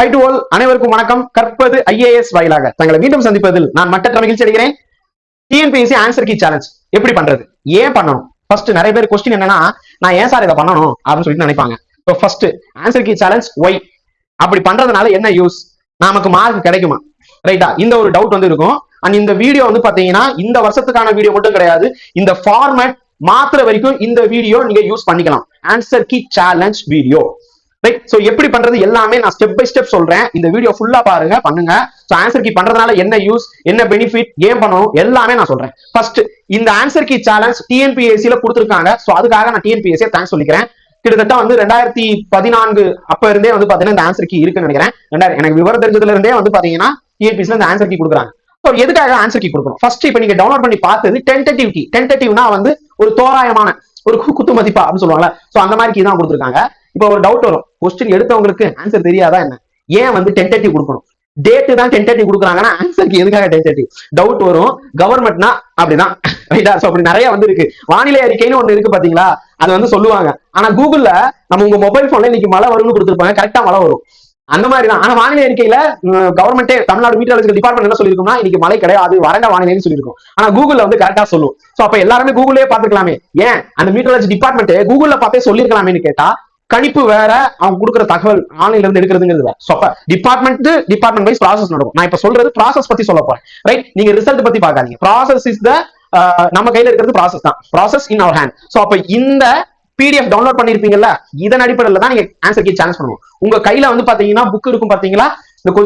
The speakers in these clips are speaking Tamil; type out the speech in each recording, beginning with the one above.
ஹை டு ஆல் அனைவருக்கும் வணக்கம். கற்பது ஐஏஎஸ் வாயிலாக. தங்களை மீண்டும் சந்திப்பதில் நான் மற்ற மகிழ்ச்சி அடைகிறேன். டிஎன்பிஎஸ்சி ஆன்சர் கீ சேலஞ்ச் எப்படி பண்றது? ஏன் பண்ணணும்? ஃபர்ஸ்ட் நிறைய பேர் கொஸ்டின் என்னன்னா நான் ஏன் சார் இதை பண்ணணும்? அப்படின்னு சொல்லிட்டு நினைப்பாங்க. So first answer key challenge why அப்படி பண்றதுனால என்ன யூஸ் நமக்கு மார்க் கிடைக்குமா? ரைட்டா இந்த ஒரு டவுட் வந்து இருக்கும். அண்ட் இந்த வீடியோ வந்து பாத்தீங்கன்னா இந்த வருஷத்துக்கான வீடியோ மட்டும் கிடையாது. இந்த ஃபார்மேட் மாத்துற வரைக்கும் இந்த வீடியோ நீங்க யூஸ் பண்ணிக்கலாம். Answer key challenge video right so எப்படி பண்றது எல்லாமே நான் ஸ்டெப் பை ஸ்டெப் சொல்றேன். இந்த வீடியோ ஃபுல்லா பாருங்க பண்ணுங்க. சோ ஆன்சர் கீ பண்றதுனால என்ன யூஸ் என்ன பெனிஃபிட் ஏன் பண்ணணும் எல்லாமே நான் சொல்றேன். ஃபர்ஸ்ட் இந்த ஆன்சர் கீ சேலஞ்ச் டிஎன்பிஎஸ்சில கொடுத்துருக்காங்க. சோ அதுக்காக நான் டிஎன்பிஎஸ்சியை தேங்க்ஸ் சொல்லிக்கிறேன். கிட்டத்தட்ட வந்து ரெண்டாயிரத்தி பதினான்கு அப்ப இருந்தே வந்து பாத்தீங்கன்னா இந்த ஆன்சர் கீ இருக்குன்னு நினைக்கிறேன். ரெண்டாயிரம் எனக்கு விவரம் தெரிஞ்சதுல இருந்தே வந்து பாத்தீங்கன்னா டிஎன்பிஎஸ்சி இந்த ஆன்சர் கீ கொடுக்குறாங்க. ஸோ எதுக்காக ஆன்சர் கீ கொடுக்கணும்? ஃபர்ஸ்ட் இப்போ நீங்க டவுன்லோட் பண்ணி பார்த்தது டென்டேட்டிவ் கீ டென்டேட்டிவ்னா வந்து ஒரு தோராயமான ஒரு கு- குத்து மதிப்பா அப்படின்னு சொல்லுவாங்களா சோ அந்த மாதிரி தான் கொடுத்துருக்காங்க. இப்போ ஒரு டவுட் வரும். கொஸ்டின் எடுத்தவங்களுக்கு ஆன்சர் தெரியாதா என்ன? ஏன் வந்து டென்டேட்டிவ் கொடுக்கணும்? டேட்டு தான் டென்டேட்டிவ் கொடுக்குறாங்கன்னா ஆன்சருக்கு எதுக்காக டென்டேட்டிவ் டவுட் வரும். கவர்மெண்ட்னா அப்படிதான். ரைட்டா சோ அப்படி நிறைய வந்து இருக்கு வானிலை அறிக்கைன்னு ஒண்ணு இருக்கு பாத்தீங்களா? அது வந்து சொல்லுவாங்க. ஆனா கூகுள்ல நம்ம உங்க மொபைல் போன்ல இன்னைக்கு மழை வரும்னு கொடுத்துருப்பாங்க. கரெக்டா மழை வரும். அந்த மாதிரி தான் ஆனா வானிலை அறிக்கையில கவர்மெண்டே தமிழ்நாடு மீட்டரலஜிக்கல் டிபார்ட்மெண்ட் என்ன சொல்லிருக்கோம்னா இன்னைக்கு மழை கிடையாது வறண்ட வானிலைன்னு சொல்லியிருக்கும். ஆனா கூகுள்ல வந்து கரெக்டா சொல்லும். சோ அப்ப எல்லாருமே கூகுளே பாத்துக்கலாமே ஏன்? அந்த மீட்டரலஜி டிபார்ட்மெண்ட் கூகுள்ல பார்த்தே சொல்லிருக்கலாமேன்னு கேட்டா கணிப்பு வேற அவங்க கொடுக்குற தகவல் ஆன்லைன்ல இருந்து எடுக்கிறதுங்கிறது வேற. சோ அப்ப டிபார்ட்மெண்ட் டிபார்ட்மெண்ட் வைஸ் ப்ராசஸ் நடக்கும். நான் இப்ப சொல்றது ப்ராசஸ் பத்தி சொல்ல போறேன். ரைட் நீங்க ரிசல்ட் பத்தி பார்க்காதீங்க. ப்ராசஸ் இஸ் த நம்ம கையில இருக்கிறது ப்ராசஸ் தான். Process in our hand so அப்ப இந்த பிடிஎஃப் டவுன்லோட் பண்ணிருப்பீங்கல்ல இதன் அடிப்படையில் தான் நீங்க ஆன்சர் கீ சேலஞ்ச் பண்ணுவோம் உங்க கையில வந்து பாத்தீங்கன்னா புக் இருக்கும் பாத்தீங்களா?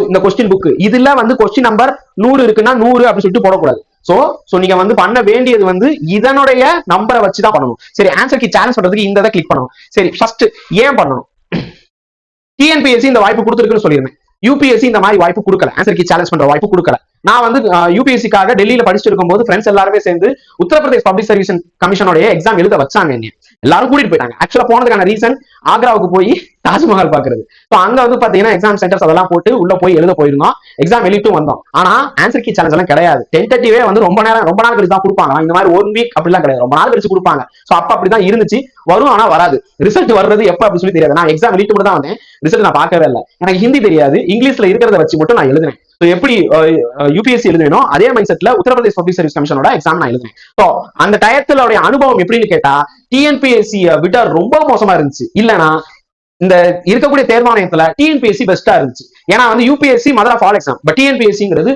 இந்த கொஸ்டின் புக் இதுல வந்து கொஸ்டின் நம்பர் நூறு இருக்குன்னா நூறு அப்படின்னு சொல்லிட்டு போடக்கூடாது. சோ சோ நீங்க வந்து பண்ண வேண்டியது வந்து இதனுடைய நம்பரை வச்சு தான் பண்ணணும். சரி ஆன்சர் கீ சேலஞ்ச் பண்றதுக்கு இந்த இதை கிளிக் பண்ணணும். சரி ஃபர்ஸ்ட் ஏன் பண்ணணும்? டிஎன்பிஎஸ்சி இந்த வாய்ப்பு கொடுத்துருக்குன்னு சொல்லியிருந்தேன் யூபிஎஸ்சி இந்த மாதிரி வாய்ப்பு கொடுக்கல. ஆன்சர் கீ சேலஞ்ச் பண்ற வாய்ப்பு கொடுக்கல. நான் வந்து யூபிஎஸ்சிக்காக டெல்லியில படிச்சுட்டு இருக்கும்போது ஃப்ரெண்ட்ஸ் எல்லாருமே சேர்ந்து உத்தரப்பிரதேஷ் பப்ளிக் சர்வீஸ் கமிஷனுடைய எக்ஸாம் எழுத வச்சாங்க என்ன எல்லாரும் கூட்டிட்டு போயிட்டாங்க. ஆக்சுவலா போனதுக்கான ரீசன் ஆக்ராவுக்கு போய் தாஜ்மஹால் பாக்குறது இப்போ அங்க வந்து பாத்தீங்கன்னா எக்ஸாம் சென்டர்ஸ் அதெல்லாம் போட்டு உள்ள போய் எழுத போயிருந்தோம். எக்ஸாம் எழுதிட்டும் வந்தோம். ஆனா ஆன்சர் கீ சேலஞ்ச் எல்லாம் கிடையாது. டென்டேட்டிவே வந்து ரொம்ப நேரம் ரொம்ப நாள் கழிச்சு தான் கொடுப்பாங்க. இந்த மாதிரி ஒன் வீக் அப்படிலாம் கிடையாது. ரொம்ப நாள் கழிச்சு கொடுப்பாங்க. சோ அப்ப அப்படிதான் இருந்துச்சு. வரும் ஆனா வராது. ரிசல்ட் வர்றது எப்ப அப்படின்னு சொல்லி தெரியாது. நான் எக்ஸாம் எழுதிட்டு மட்டும் தான் வந்தேன். ரிசல்ட் நான் பார்க்கவே இல்லை. எனக்கு ஹிந்தி தெரியாது. இங்கிலீஷ்ல இருக்கிறத வச்சு மட்டும் நான் எழுதுனேன். ஸோ எப்படி யூபிஎஸ்சி எழுதுவேனோ அதே மைண்ட் செட்ல உத்தரப்பிரதேஷ் பப்ளிக் சர்வீஸ் கமிஷனோட எக்ஸாம் நான் எழுதுனேன். ஸோ அந்த டயத்துல அனுபவம் எப்படின்னு கேட்டா டிஎன்பிஎஸ்சி விட ரொம்ப மோசமா இருந்துச்சு. இல்ல இல்லைன்னா இந்த இருக்கக்கூடிய தேர்வாணையத்துல டிஎன்பிஎஸ்சி பெஸ்டா இருந்துச்சு. ஏன்னா வந்து UPSC mother of all exam but டிஎன்பிஎஸ்சிங்கிறது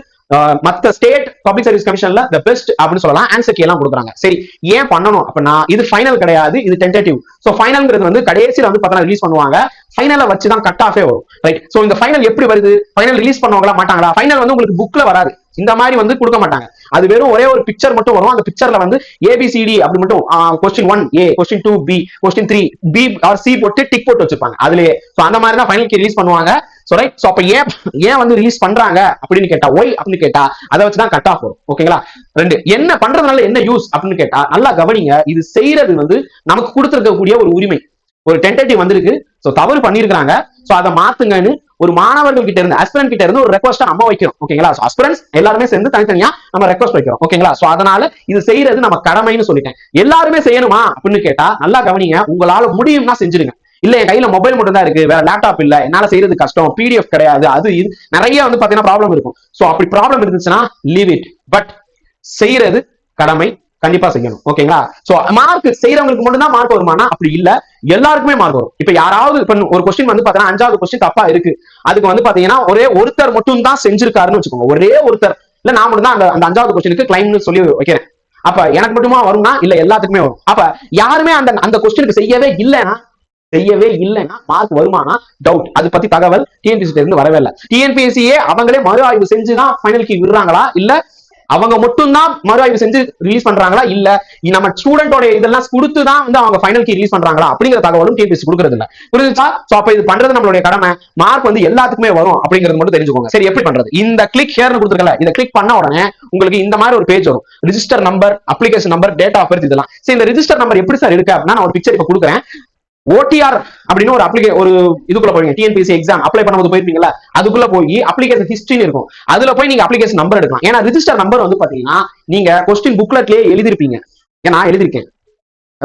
மத்த ஸ்டேட் பப்ளிக் சர்வீஸ் கமிஷன்ல த பெஸ்ட் அப்படின்னு சொல்லலாம். ஆன்சர் கீ எல்லாம் கொடுக்குறாங்க. சரி ஏன் பண்ணணும்? அப்படின்னா இது ஃபைனல் கிடையாது இது டென்டேட்டிவ் ஸோ ஃபைனல்ங்கிறது வந்து கடைசியில் வந்து பார்த்தா ரிலீஸ் பண்ணுவாங்க. ஃபைனலை வச்சு தான் கட் ஆஃபே வரும். ரைட் ஸோ இந்த ஃபைனல் எப்படி வருது? ஃபைனல் ரிலீஸ் பண்ணுவாங்களா மாட்டாங்களா? ஃபைனல் வந்து உங்களுக்கு புக்ல வராது. இந்த மாதிரி வந்து கொடுக்க மாட்டாங்க. அது வெறும் ஒரே ஒரு பிக்சர் மட்டும் வரும். அந்த பிக்சர்ல வந்து ஏபிசிடி அப்படி மட்டும் question one A question two B question three B or C போட்டு டிக் போட்டு வச்சிருப்பாங்க. அதுலயே. ஸோ அந்த மாதிரி தான் ஃபைனல் ரிலீஸ் பண்ணுவாங்க. சோ ரைட் சோ அப்ப ஏன் ஏன் வந்து ரிலீஸ் பண்றாங்க அப்படின்னு கேட்டா ஒய் அப்படின்னு கேட்டா அதை வச்சு தான் கட் ஆஃப் வரும் ஓகேங்களா ரெண்டு என்ன பண்றதுனால என்ன யூஸ் அப்படின்னு கேட்டா நல்லா கவனிங்க இது செய்யறது வந்து நமக்கு கொடுத்துருக்கக்கூடிய ஒரு உரிமை. ஒரு டென்டேட்டிவ் வந்திருக்கு. சோ தவறு பண்ணிருக்காங்க சோ அதை மாத்துங்கன்னு ஒரு மாணவர்கள் கிட்ட இருந்து அஸ்பிரன் கிட்ட இருந்து ஒரு ரெக்வஸ்ட் நம்ம வைக்கிறோம். ஓகேங்களா சோ அஸ்பிரன்ஸ் எல்லாருமே சேர்ந்து தனித்தனியா நம்ம ரெக்வஸ்ட் வைக்கிறோம். ஓகேங்களா சோ அதனால இது செய்யறது நம்ம கடமைன்னு சொல்லிட்டேன். எல்லாருமே செய்யணுமா அப்படின்னு கேட்டா நல்லா கவனிங்க உங்களால முடியும்னா செஞ்சிருங்க. இல்ல என் கையில மொபைல் மட்டும் தான் இருக்கு. வேற லேப்டாப் இல்ல. என்னால செய்யறது கஷ்டம். பிடிஎஃப் கிடையாது. அது இது. நிறைய வந்து பாத்தீங்கன்னா ப்ராப்ளம் இருக்கும். சோ அப்படி ப்ராப்ளம் இருந்துச்சுன்னா லீவ் இட் பட் செய்யறது கடமை. கண்டிப்பா செய்யணும். ஓகேங்களா சோ மார்க் செய்யறவங்களுக்கு மட்டும் தான் மார்க் வருமானா? அப்படி இல்ல. எல்லாருக்குமே மார்க் வரும். இப்ப யாராவது இப்ப ஒரு கொஸ்டின் வந்து பாத்தீங்கன்னா அஞ்சாவது கொஸ்டின் தப்பா இருக்கு. அதுக்கு வந்து பாத்தீங்கன்னா ஒரே ஒருத்தர் மட்டும் தான் செஞ்சிருக்காருன்னு வச்சுக்கோங்க. ஒரே ஒருத்தர். இல்ல நான் மட்டும் தான் அந்த அந்த அஞ்சாவது கொஸ்டினுக்கு கிளைம்னு சொல்லி வைக்கிறேன். அப்ப எனக்கு மட்டுமா வரும்னா? இல்ல எல்லாத்துக்குமே வரும். அப்ப யாருமே அந்த அந்த கொஸ்டினுக்கு செய்யவே இல்லைன்னா செய்யவே இல்லைன்னா மார்க் வருமானா? டவுட் அது பத்தி தகவல் டிஎன்பிஎஸ்சி இருந்து வரவே இல்லை. டிஎன்பிஎஸ்சியே அவங்களே மறு ஆய்வு செஞ்சுதான் ஃபைனலுக்கு விடுறாங்களா? இல்ல அவங்க மட்டும்தான் மறு ஆய்வு செஞ்சு ரிலீஸ் பண்றாங்களா? இல்ல நம்ம ஸ்டூடெண்டோட இதெல்லாம் கொடுத்து தான் வந்து அவங்க ஃபைனல் கீ ரிலீஸ் பண்றாங்களா? அப்படிங்கிற தகவலும் டிபிஎஸ் கொடுக்கறது இல்ல. புரிஞ்சுச்சா சோ அப்ப இது பண்றது நம்மளுடைய கடமை. மார்க் வந்து எல்லாத்துக்குமே வரும் அப்படிங்கிறது மட்டும் தெரிஞ்சுக்கோங்க. சரி எப்படி பண்றது? இந்த கிளிக் ஹேர்னு கொடுத்துருக்கல இதை கிளிக் பண்ண உடனே உங்களுக்கு இந்த மாதிரி ஒரு பேஜ் வரும். Register number application number date of birth இதெல்லாம். சரி இந்த ரிஜிஸ்டர் நம்பர் எப்படி சார் இருக்கு அப்படின்னா நான் ஒரு பிக்சர் இப்ப கொடுக்குறேன். ஓடிஆர் அப்படின்னு ஒரு அப்ளிகே ஒரு இதுக்குள்ள போவீங்க. டிஎன்பிஎஸ்சி எக்ஸாம் அப்ளை பண்ணும்போது போயிருப்பீங்களா அதுக்குள்ள போய் அப்ளிகேஷன் ஹிஸ்டரின்னு இருக்கும். அதுல போய் நீங்க அப்ளிகேஷன் நம்பர் எடுக்கலாம். ஏன்னா ரிஜிஸ்டர் நம்பர் வந்து பாத்தீங்கன்னா நீங்க கொஸ்டின் புக்லெட்லயே எழுதிருப்பீங்க. ஏன்னா எழுதிருக்கேன்.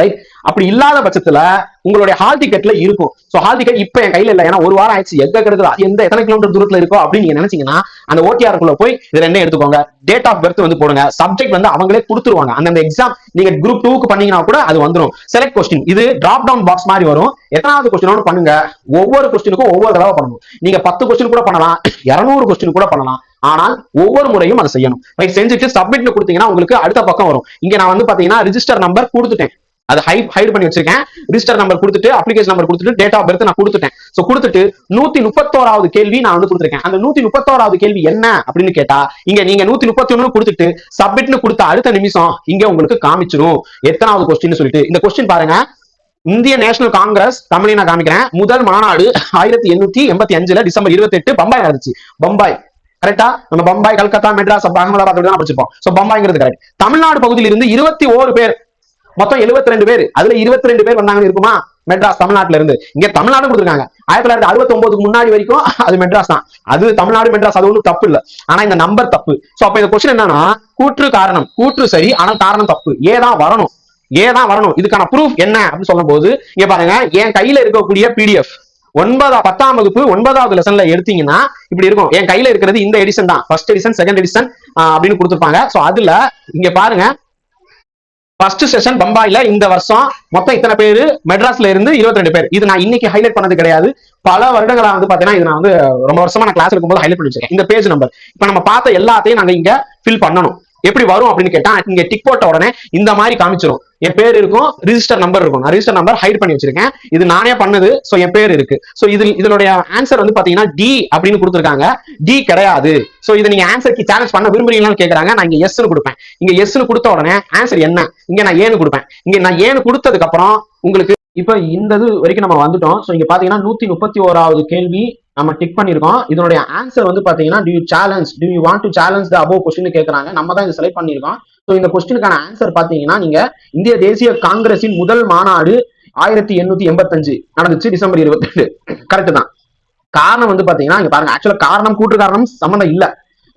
ரைட் அப்படி இல்லாத பட்சத்துல உங்களுடைய ஹால் டிக்கெட்ல இருக்கும். ஸோ ஹால் டிக்கெட் இப்ப என் கையில இல்ல. ஏன்னா ஒரு வாரம் ஆயிடுச்சு. எங்க கிடக்குது எந்த எத்தனை கிலோமீட்டர் தூரத்துல இருக்கோ அப்படின்னு நீங்க நினைச்சீங்கன்னா அந்த ஓடிஆருக்குள்ள போய் இது ரெண்டே எடுத்துக்கோங்க? டேட் ஆஃப் பர்த் வந்து போடுங்க. சப்ஜெக்ட் வந்து அவங்களே கொடுத்துருவாங்க. அந்த எக்ஸாம் நீங்க குரூப் டூக்கு பண்ணீங்கன்னா கூட அது வந்துடும் செலக்ட் கொஸ்டின் இது டிராப் டவுன் பாக்ஸ் மாதிரி வரும். எத்தனாவது கொஸ்டினோட பண்ணுங்க. ஒவ்வொரு கொஸ்டினுக்கும் ஒவ்வொரு தடவை பண்ணணும். நீங்க பத்து கொஸ்டின் கூட பண்ணலாம். இரநூறு கொஸ்டின் கூட பண்ணலாம். ஆனால் ஒவ்வொரு முறையும் அதை செய்யணும். ரைட் செஞ்சுட்டு சப்மிட்னு கொடுத்தீங்கன்னா உங்களுக்கு அடுத்த பக்கம் வரும். இங்க நான் வந்து பாத்தீங்கன்னா ரிஜிஸ்டர் நம்பர் கொடுத்துட்டேன். அதை ஹை ஹைட் பண்ணி வச்சிருக்கேன். ரிஜிஸ்டர் நம்பர் கொடுத்துட்டு அப்ளிகேஷன் நம்பர் கொடுத்துட்டு டேட் ஆஃப் பர்த் நான் கொடுத்துட்டேன். ஸோ கொடுத்துட்டு நூத்தி முப்பத்தோராவது கேள்வி நான் வந்து கொடுத்துருக்கேன். அந்த நூத்தி முப்பத்தோராவது கேள்வி என்ன அப்படின்னு கேட்டா இங்க நீங்க நூத்தி முப்பத்தி ஒண்ணு கொடுத்துட்டு சப்மிட்னு கொடுத்த அடுத்த நிமிஷம் இங்க உங்களுக்கு காமிச்சிரும். எத்தனாவது கொஸ்டின் சொல்லிட்டு. இந்த கொஸ்டின் பாருங்க. இந்திய நேஷனல் காங்கிரஸ் தமிழை நான் காமிக்கிறேன். முதல் மாநாடு ஆயிரத்தி எண்ணூத்தி எண்பத்தி அஞ்சுல டிசம்பர் இருபத்தி எட்டு பம்பாய் நடந்துச்சு. பம்பாய். கரெக்டா நம்ம பம்பாய் கல்கத்தா மெட்ராஸ் அகமதாபாத் தான் படிச்சிருப்போம். சோ பம்பாய்ங்கிறது கரெக்ட் தமிழ்நாடு பகுதியில் இருந்து இருபத்தி ஓரு பேர் மொத்தம் 72 ரெண்டு பேர். அதுல 22 ரெண்டு பேர் வந்தாங்கன்னு இருக்குமா? மெட்ராஸ் தமிழ்நாட்டுல இருந்து. இங்க தமிழ்நாடு கொடுத்துருக்காங்க. ஆயிரத்தி தொள்ளாயிரத்தி அறுபத்தி ஒன்பதுக்கு முன்னாடி வரைக்கும் அது மெட்ராஸ் தான். அது தமிழ்நாடு மெட்ராஸ் அது ஒன்றும் தப்பு இல்ல. ஆனா இந்த நம்பர் தப்பு. சோ அப்ப இந்த கொஸ்டின் என்னன்னா கூற்று காரணம். கூற்று சரி ஆனால் காரணம் தப்பு. ஏதான் வரணும். ஏதான் வரணும். இதுக்கான ப்ரூஃப் என்ன அப்படின்னு சொல்லும் போது இங்க பாருங்க என் கையில இருக்கக்கூடிய பிடிஎஃப் ஒன்பதா பத்தாம் வகுப்பு ஒன்பதாவது லெசன்ல எடுத்தீங்கன்னா இப்படி இருக்கும். என் கையில இருக்கிறது இந்த எடிஷன் தான். ஃபர்ஸ்ட் எடிஷன் செகண்ட் எடிஷன் அப்படின்னு கொடுத்துருப்பாங்க. சோ அதுல இங்க பாருங்க ஃபர்ஸ்ட் செஷன் பம்பாயில இந்த வருஷம் மொத்தம் இத்தனை பேரு? மெட்ராஸ்ல இருந்து 22 பேர். இது நான் இன்னைக்கு ஹைலைட் பண்ணது கிடையாது. பல வருடங்களா வந்து பாத்தீங்கன்னா இது நான் வந்து ரொம்ப வருஷமா நான் கிளாஸ் இருக்கும்போது ஹைலைட் பண்ணி வச்சிருக்கேன். இந்த பேஜ் நம்பர் இப்ப நம்ம பார்த்த எல்லாத்தையும் நாங்க இங்க ஃபில் பண்ணணும். எப்படி வரும் அப்படின்னு கேட்டா இங்க டிக் போட்ட உடனே இந்த மாதிரி காமிச்சிரும். என் பேர் இருக்கும் ரிஜிஸ்டர் நம்பர் இருக்கும். நான் ரிஜிஸ்டர் நம்பர் ஹைட் பண்ணி வச்சிருக்கேன். இது நானே பண்ணது ஸோ என் பேர் இருக்கு. ஸோ இது இதனுடைய ஆன்சர் வந்து பாத்தீங்கன்னா டி அப்படின்னு கொடுத்துருக்காங்க. டி கிடையாது. ஸோ இதை நீங்க ஆன்சருக்கு சேலஞ்ச் பண்ண விரும்புறீங்களான்னு கேக்குறாங்க. நான் இங்க எஸ்னு கொடுப்பேன். இங்க எஸ்னு கொடுத்த உடனே ஆன்சர் என்ன? இங்க நான் ஏன்னு கொடுப்பேன். இங்க நான் ஏன்னு கொடுத்ததுக்கு அப்புறம் உங்களுக்கு இப்ப இந்த இது வரைக்கும் நம்ம வந்துட்டோம். ஸோ இங்க பாத்தீங்கன்னா நூத்தி முப்பத்தி ஓராவது கேள்வி நம்ம டிக் பண்ணிருக்கோம் இதனுடைய ஆன்சர் வந்து பாத்தீங்கன்னா do challenge do you want to challenge the above question கேக்குறாங்க. நம்ம தான் இதை செலக்ட் பண்ணிருக்கோம் ஸோ இந்த கொஸ்டினுக்கான ஆன்சர் பாத்தீங்கன்னா நீங்க இந்திய தேசிய காங்கிரஸின் முதல் மாநாடு ஆயிரத்தி எண்ணூத்தி எண்பத்தஞ்சு நடந்துச்சு டிசம்பர் இருபத்தி கரெக்டு கரெக்ட் தான். காரணம் வந்து பாத்தீங்கன்னா இங்க பாருங்க ஆக்சுவலா காரணம் கூட்டு காரணம் சம்மந்தம் இல்லை.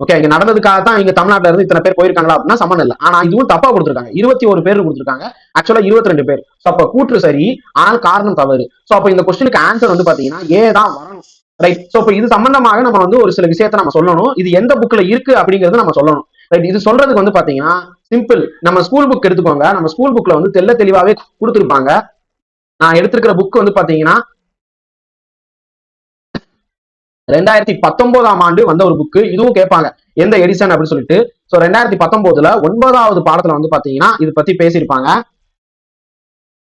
ஓகே இங்க நடந்ததுக்காக தான் இங்க தமிழ்நாட்டுல இருந்து இத்தனை பேர் போயிருக்காங்களா அப்படின்னா சம்மந்தம் இல்லை. ஆனா இதுவும் தப்பா கொடுத்துருக்காங்க. இருபத்தி ஒரு பேர் கொடுத்துருக்காங்க. ஆக்சுவலா இருபத்தி ரெண்டு பேர். சோ அப்ப கூற்று சரி ஆனால் காரணம் தவறு. சோ அப்ப இந்த கொஸ்டினுக்கு ஆன்சர் வந்து பாத்தீங்கன்னா ஏ தான் வரணும். ரைட் சோ இப்போ இது சம்பந்தமாக நம்ம வந்து ஒரு சில விஷயத்த நம்ம சொல்லணும். இது எந்த புக்ல இருக்கு அப்படிங்கறது நம்ம சொல்லணும். ரைட் இது சொல்றதுக்கு வந்து பாத்தீங்கன்னா சிம்பிள் நம்ம ஸ்கூல் புக் எடுத்துக்கோங்க. நம்ம ஸ்கூல் புக்ல வந்து தெள்ள தெளிவாவே கொடுத்துருப்பாங்க. நான் எடுத்திருக்கிற புக் வந்து பாத்தீங்கன்னா ரெண்டாயிரத்தி பத்தொன்பதாம் ஆண்டு வந்த ஒரு புக்கு இதுவும் கேட்பாங்க. எந்த எடிசன் அப்படின்னு சொல்லிட்டு. ஸோ ரெண்டாயிரத்தி பத்தொன்பதுல ஒன்பதாவது பாடத்துல வந்து பாத்தீங்கன்னா இது பத்தி பேசியிருப்பாங்க.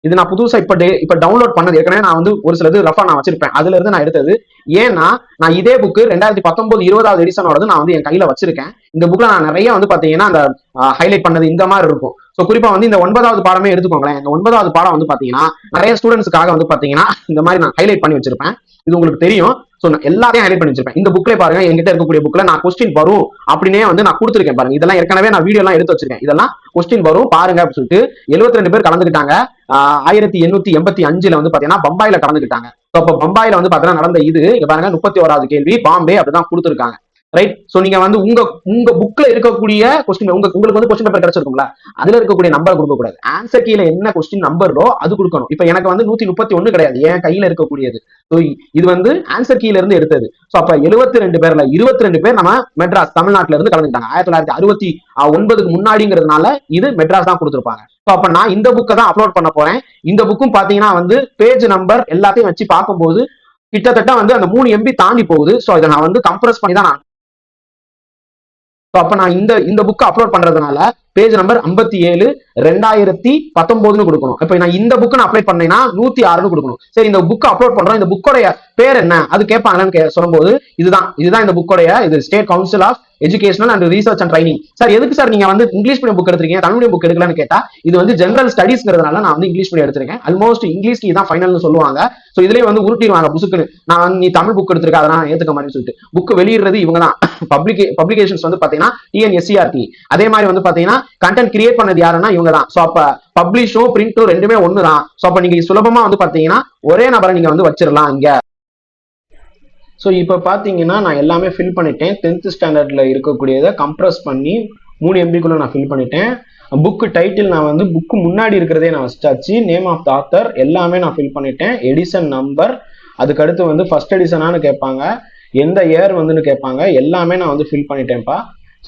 இது நான் புதுசா இப்ப டே- இப்ப டவுன்லோட் பண்ணது. ஏற்கனவே நான் வந்து ஒரு சிலது ரஃபா நான் வச்சிருப்பேன். அதுல இருந்து நான் எடுத்தது. ஏன்னா நான் இதே புக்கு ரெண்டாயிரத்தி பத்தொன்பது இருபதாவது எடிஷனோடது நான் வந்து என் கையில வச்சிருக்கேன். இந்த புக்ல நான் நிறைய வந்து பாத்தீங்கன்னா அந்த ஹைலைட் பண்ணது இந்த மாதிரி இருக்கும். ஸோ குறிப்பா வந்து இந்த ஒன்பதாவது பாடமே எடுத்துக்கோங்களேன். இந்த ஒன்பதாவது பாடம் வந்து பாத்தீங்கன்னா நிறைய ஸ்டூடெண்ட்ஸ்க்காக வந்து பாத்தீங்கன்னா இந்த மாதிரி நான் ஹைலைட் பண்ணி வச்சிருப்பேன். இது உங்களுக்கு தெரியும். சோ நான் எல்லாத்தையும் ஹைலைட் பண்ணி வச்சிருப்பேன். இந்த புக்ல பாருங்க எங்கிட்ட இருக்கக்கூடிய புக்ல நான் கொஸ்டின் வரும் அப்படின்னே வந்து நான் கொடுத்துருக்கேன் பாருங்க. இதெல்லாம் ஏற்கனவே நான் வீடியோ எல்லாம் எடுத்து வச்சிருக்கேன். இதெல்லாம் கொஸ்டின் வரும் பாருங்க அப்படின்னு சொல்லிட்டு 72 ரெண்டு பேர் கலந்துக்கிட்டாங்க. ஆயிரத்தி எண்ணூத்தி எண்பத்தி அஞ்சுல வந்து பாத்தீங்கன்னா பம்பாயில கலந்துக்கிட்டாங்க. ஸோ அப்போ பம்பாயில வந்து பாத்தீங்கன்னா நடந்த இது இங்க பாருங்க முப்பத்தி ஓராவது கேள்வி பாம்பே அப்படிதான் கொடுத்துருக்காங்க. ரைட் சோ நீங்க வந்து உங்க உங்க புக்ல இருக்கக்கூடிய கொஸ்டின் உங்க உங்களுக்கு வந்து கொஸ்டின் பேப்பர் கிடைச்சிருக்கும்ல? அதுல இருக்கக்கூடிய நம்பர் கொடுக்க கூடாது ஆன்சர் கீழ என்ன கொஸ்டின் நம்பரோ அது கொடுக்கணும். இப்ப எனக்கு வந்து நூத்தி முப்பத்தி ஒண்ணு கிடையாது. என் கையில இருக்கக்கூடியது. இது வந்து ஆன்சர் கீழ இருந்து எடுத்தது. ஸோ அப்ப 72 ரெண்டு பேர்ல 22 ரெண்டு பேர் நம்ம மெட்ராஸ் தமிழ்நாட்டுல இருந்து கலந்துக்கிட்டாங்க. ஆயிரத்தி தொள்ளாயிரத்தி அறுபத்தி ஒன்பதுக்கு முன்னாடிங்கிறதுனால இது மெட்ராஸ் தான் கொடுத்துருப்பாங்க. ஸோ அப்ப நான் இந்த புக்கை தான் அப்லோட் பண்ண போறேன். இந்த புக்கும் பாத்தீங்கன்னா வந்து பேஜ் நம்பர் எல்லாத்தையும் வச்சு பார்க்கும்போது கிட்டத்தட்ட வந்து அந்த மூணு எம்பி தாண்டி போகுது. ஸோ இதை நான் வந்து கம்ப்ரஸ் பண்ணி தான் நான் ஸோ அப்ப நான் இந்த இந்த புக்கை அப்லோட் பண்றதுனால பேஜ் நம்பர் 57 ஏழு ரெண்டாயிரத்தி பத்தொன்பதுன்னு கொடுக்கணும். இப்போ நான் இந்த புக்கு நான் அப்ளை பண்ணேன்னா நூத்தி ஆறுன்னு கொடுக்கணும். சரி இந்த புக் அப்லோட் பண்றோம். இந்த புக்கோடைய பேர் என்ன? அது கேட்பாங்கன்னு கே- சொல்லும்போது இதுதான். இதுதான் இந்த புக்கோடைய இது state council of educational and research and training sir எதுக்கு சார் நீங்க வந்து இங்கிலீஷ் மீடியம் புக் எடுத்திருக்கீங்க? தமிழ் மீடியம் புக் எடுக்கலன்னு கேட்டா இது வந்து ஜென்ரல் ஸ்டடீஸ்ங்கிறதுனால நான் வந்து இங்கிலீஷ் மீடியம் எடுத்திருக்கேன். ஆல்மோஸ்ட் இங்கிலீஷ் இதான் ஃபைனல்னு சொல்லுவாங்க. ஸோ இதுலயே வந்து உருட்டிடுவாங்க புசுக்குன்னு. நான் நீ தமிழ் புக் எடுத்திருக்க அதெல்லாம் ஏத்துக்க மாதிரி சொல்லிட்டு. புக் வெளியிடுறது இவங்க தான் பப்ளிகே பப்ளிகேஷன்ஸ் வந்து பாத்தீங்கன்னா டிஎன்எஸ்சிஆர்டி அதே மாதிரி வந்து பாத்தீங்கன்னா கண்டென்ட் கிரியேட் பண்ணது யாருன்னா இவங்க தான் ஸோ அப்ப பப்ளிஷும் பிரிண்டும் ரெண்டுமே ஒன்று தான் ஸோ அப்ப நீங்க சுலபமா வந்து பாத்தீங்கன்னா ஒரே நபரை நீங்க வந்து வச்சிடலாம் இங்க. ஸோ இப்போ பார்த்தீங்கன்னா நான் எல்லாமே ஃபில் பண்ணிட்டேன். டென்த் ஸ்டாண்டர்டில் இருக்கக்கூடியதை கம்ப்ரஸ் பண்ணி மூணு எம்பிக்குள்ள நான் ஃபில் பண்ணிட்டேன். புக்கு டைட்டில் நான் வந்து புக்கு முன்னாடி இருக்கிறதே நான் வச்சாச்சு நேம் ஆஃப் த ஆத்தர் எல்லாமே நான் ஃபில் பண்ணிட்டேன். எடிசன் நம்பர் அதுக்கடுத்து வந்து ஃபர்ஸ்ட் எடிசனானு கேட்பாங்க. எந்த இயர் வந்துன்னு கேட்பாங்க. எல்லாமே நான் வந்து ஃபில் பண்ணிட்டேன்ப்பா.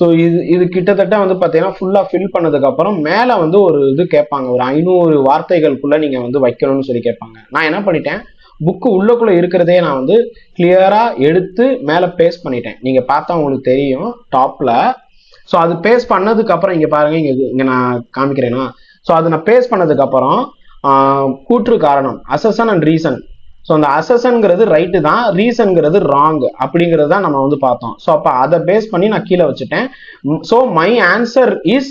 ஸோ இது இது கிட்டத்தட்ட வந்து பார்த்தீங்கன்னா ஃபுல்லாக ஃபில் பண்ணதுக்கு அப்புறம் மேலே வந்து ஒரு இது கேட்பாங்க. ஒரு ஐநூறு வார்த்தைகளுக்குள்ளே நீங்கள் வந்து வைக்கணும்னு சொல்லி கேட்பாங்க. நான் என்ன பண்ணிட்டேன்? புக்கு உள்ளக்குள்ளே இருக்கிறதே நான் வந்து கிளியராக எடுத்து மேலே பேஸ்ட் பண்ணிட்டேன். நீங்கள் பார்த்தா உங்களுக்கு தெரியும் டாப்பில் ஸோ அது பேஸ்ட் பண்ணதுக்கு அப்புறம் பாருங்கள் பாருங்க இங்கே இங்கே நான் காமிக்கிறேன்னா ஸோ அதை நான் பேஸ்ட் பண்ணதுக்கு அப்புறம் கூற்று காரணம் அசசன் அண்ட் ரீசன் ஸோ அந்த அசஸ்ங்கிறது ரைட்டு தான் ரீசன்ங்கிறது ராங் அப்படிங்கிறது தான் நம்ம வந்து பார்த்தோம். ஸோ அப்போ அதை பேஸ் பண்ணி நான் கீழே வச்சுட்டேன். So my answer is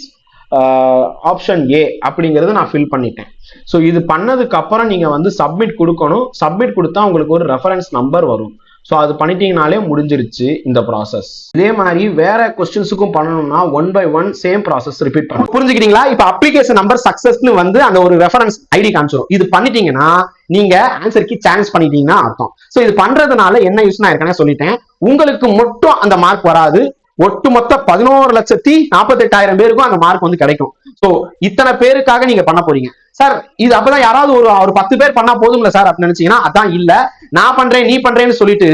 option A அப்படிங்கிறத நான் ஃபில் பண்ணிட்டேன். ஸோ இது பண்ணதுக்கு அப்புறம் வந்து சப்மிட் கொடுக்கணும். சப்மிட் கொடுத்தா உங்களுக்கு ஒரு ரெஃபரன்ஸ் நம்பர் வரும். ஸோ அது பண்ணிட்டீங்கனாலே முடிஞ்சிருச்சு இந்த ப்ராசஸ் இதே மாதிரி வேற கொஸ்டின்ஸுக்கும் பண்ணணும்னா one by one same process repeat பண்ணணும். புரிஞ்சுக்கிட்டீங்களா? இப்போ அப்ளிகேஷன் நம்பர் சக்சஸ்னு வந்து அந்த ஒரு ரெஃபரன்ஸ் ஐடி காமிச்சிடும் இது பண்ணிட்டீங்கன்னா நீங்க ஆன்சருக்கு சான்ஸ் பண்ணிட்டீங்கன்னா அர்த்தம். ஸோ இது பண்றதுனால என்ன யூஸ் நான் ஏற்கனவே சொல்லிட்டேன். உங்களுக்கு மட்டும் அந்த மார்க் வராது. ஒட்டுமொத்த பதினோரு லட்சத்தி நாற்பத்தெட்டாயிரம் பேருக்கும் அந்த மார்க் வந்து கிடைக்கும். சோ இத்தனை பேருக்காக நீங்க பண்ண போறீங்க. சார் இது அப்பதான் யாராவது ஒரு ஒரு பத்து பேர் பண்ணா போதும்ல சார் அப்படின்னு நினைச்சீங்கன்னா அதான் இல்ல. நான் பண்றேன் நீ பண்றேன்னு சொல்லிட்டு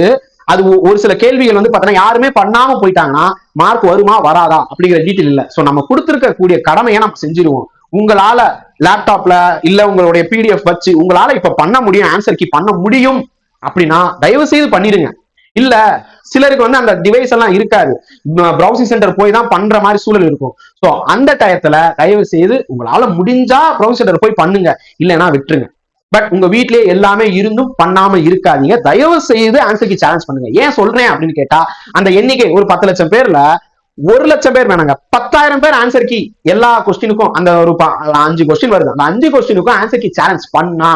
அது ஒரு சில கேள்விகள் வந்து பாத்தீங்கன்னா யாருமே பண்ணாம போயிட்டாங்கன்னா மார்க் வருமா வராதா அப்படிங்கிற டீட்டெயில் இல்ல. சோ நம்ம கொடுத்துருக்க கூடிய கடமையை நம்ம செஞ்சிருவோம். உங்களால லேப்டாப்ல இல்ல உங்களுடைய பிடிஎஃப் வச்சு உங்களால இப்ப பண்ண முடியும் ஆன்சர் கீ பண்ண முடியும் அப்படின்னா தயவு செய்து பண்ணிடுங்க. இல்ல சிலருக்கு வந்து அந்த டிவைஸ் எல்லாம் இருக்காது. ப்ரௌசிங் சென்டர் போய் தான் பண்ற மாதிரி சூழல் இருக்கும். ஸோ அந்த டயத்துல தயவு செய்து உங்களால முடிஞ்சா ப்ரௌசிங் சென்டர் போய் பண்ணுங்க. இல்லைன்னா விட்டுருங்க. பட் உங்க வீட்லயே எல்லாமே இருந்தும் பண்ணாம இருக்காதீங்க. தயவு செய்து ஆன்சருக்கு சேலஞ்ச் பண்ணுங்க. ஏன் சொல்றேன் அப்படின்னு கேட்டா அந்த எண்ணிக்கை ஒரு பத்து லட்சம் பேர்ல ஒரு லட்சம் பேர் வேணாங்க. பத்தாயிரம் பேர் ஆன்சர் கி எல்லா கொஸ்டினுக்கும் அந்த ஒரு அஞ்சு கொஸ்டின் வருது. அந்த அஞ்சு கொஸ்டினுக்கும் ஆன்சர் கி சேலஞ்ச் பண்ணா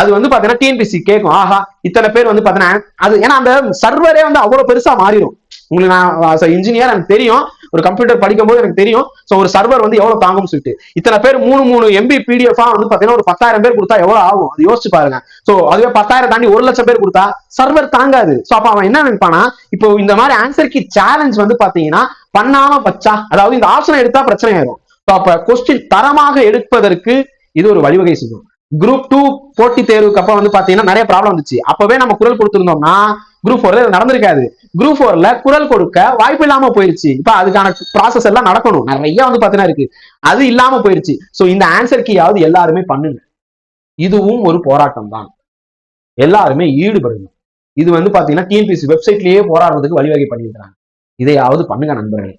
அது வந்து பாத்தீங்கன்னா டிஎன்பிசி கேட்கும் ஆஹா இத்தனை பேர் வந்து பாத்தீங்கன்னா அது ஏன்னா அந்த சர்வரே வந்து அவ்வளவு பெருசா மாறிடும். உங்களுக்கு நான் இன்ஜினியர் எனக்கு தெரியும். ஒரு கம்ப்யூட்டர் படிக்கும் போது எனக்கு தெரியும். சோ ஒரு சர்வர் வந்து எவ்வளவு தாங்கும்னு சொல்லிட்டு. இத்தனை பேர் மூணு மூணு எம்பி பிடிஎஃப் வந்து பாத்தீங்கன்னா ஒரு பத்தாயிரம் பேர் கொடுத்தா எவ்வளவு ஆகும்? அது யோசிச்சு பாருங்க. சோ அதுவே பத்தாயிரம் தாண்டி ஒரு லட்சம் பேர் கொடுத்தா சர்வர் தாங்காது. சோ அப்ப அவன் என்ன நினைப்பானா இப்போ இந்த மாதிரி ஆன்சருக்கு சேலஞ்ச் வந்து பாத்தீங்கன்னா பண்ணாம வச்சா அதாவது இந்த ஆப்ஷனை எடுத்தா பிரச்சனை ஆயிரும். அப்ப கொஸ்டின் தரமாக எடுப்பதற்கு இது ஒரு வழிவகை செய்யும் குரூப் டூ போட்டி தேர்வுக்கு அப்புறம் வந்து பாத்தீங்கன்னா நிறைய ப்ராப்ளம் வந்துச்சு. அப்பவே நம்ம குரல் கொடுத்திருந்தோம்னா குரூப் ஃபோர்ல நடந்திருக்காது. குரூப் ஃபோர்ல குரல் கொடுக்க வாய்ப்பு இல்லாம போயிருச்சு. இப்ப அதுக்கான ப்ராசஸ் எல்லாம் நடக்கணும். நிறைய வந்து பாத்தீங்கன்னா இருக்கு. அது இல்லாம போயிருச்சு. சோ இந்த ஆன்சர் கீயாவது எல்லாருமே பண்ணுங்க. இதுவும் ஒரு போராட்டம் தான். எல்லாருமே ஈடுபடுங்க இது வந்து பாத்தீங்கன்னா டிஎன்பிசி வெப்சைட்லயே போராடுறதுக்கு வழிவகை பண்ணியிருக்காங்க இதையாவது பண்ணுங்க நண்பர்களே.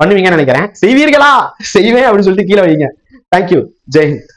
பண்ணுவீங்கன்னு நினைக்கிறேன். செய்வீர்களா? செய்வேன் அப்படின்னு சொல்லிட்டு கீழே வைங்க. தேங்க்யூ ஜெய்ஹிந்த்